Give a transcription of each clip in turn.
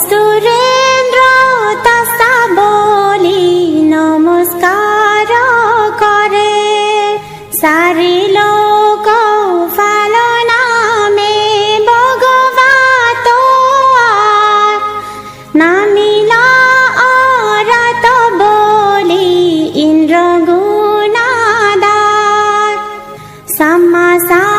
সতগিরি Sama-sama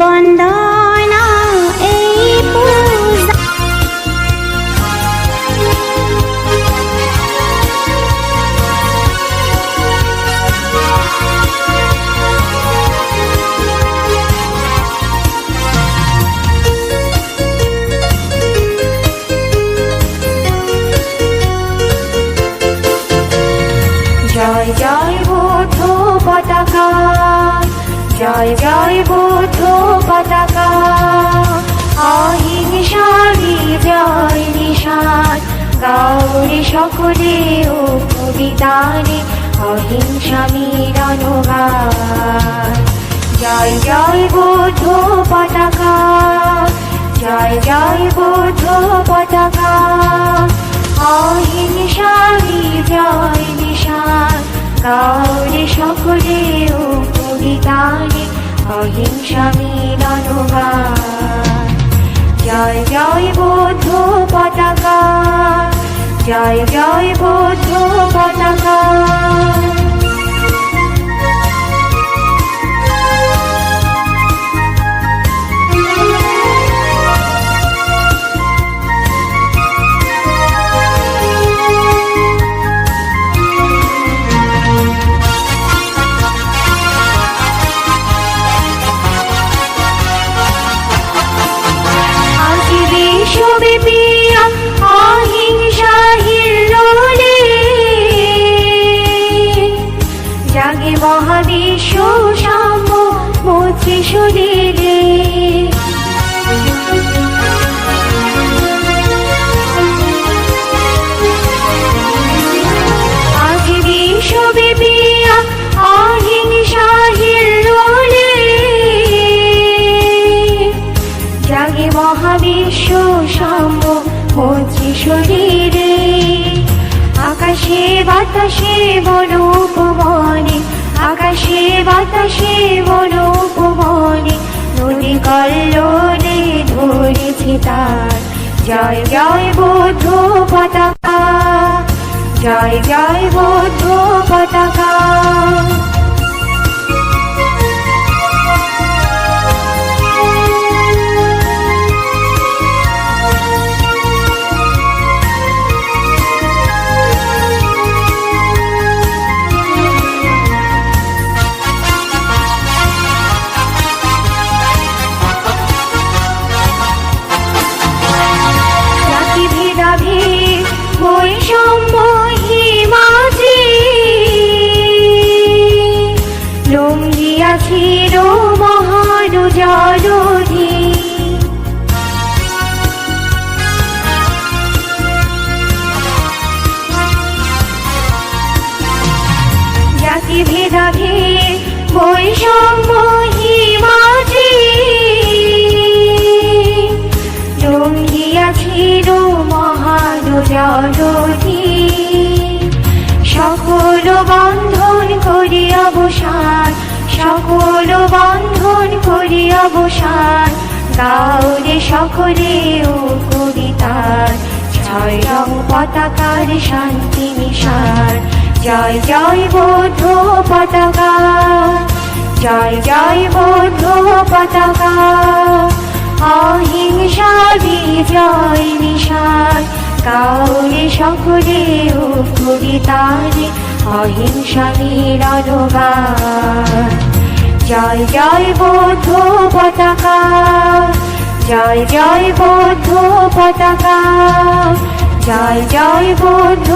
বন্দর গৌরী সকলে ও কবিতানে অহিংসা মিলনগান। জয় জয় বোধ পতাকা, জয় জয় বোধ পতাকা। অহিংসারি জয় নিশান সকলে ও কবিতানে অহিংসা মিলনগান। জয় জয় বৌদ্ধ জাগে মহাবিশ্ব সাম্য মৈত্রী শরীরে শরীরে, আকাশে বাতাসে বন উপবনে, আকাশে বাতাসে বন উপবনে, নদী কল্লোলে ধরেছে তার। জয় জয় বৌদ্ধ পতাকা, জয় জয় বৌদ্ধ পতাকা। জাগে বৈষম্য হিমাজি রঙ্গিয়াছিল মহানুজরী সকল বন্ধন করিয়া বসান সকল বন্ধন করিয়া বসান গাউরে সকলেও কবিতার, ছয় রং পতাকার শান্তি নিশার জয় জয় বৌদ্ধ পতাকা। জয় জয় বৌদ্ধ পতাকা। অহিংসা বিজয় নিশান কাউরে সকলে কবিতারে অহিংসা নিরনগান জয় জয় বৌদ্ধ পতাকা। জয় জয় বৌদ্ধ পতাকা। জয় জয় বৌদ্ধ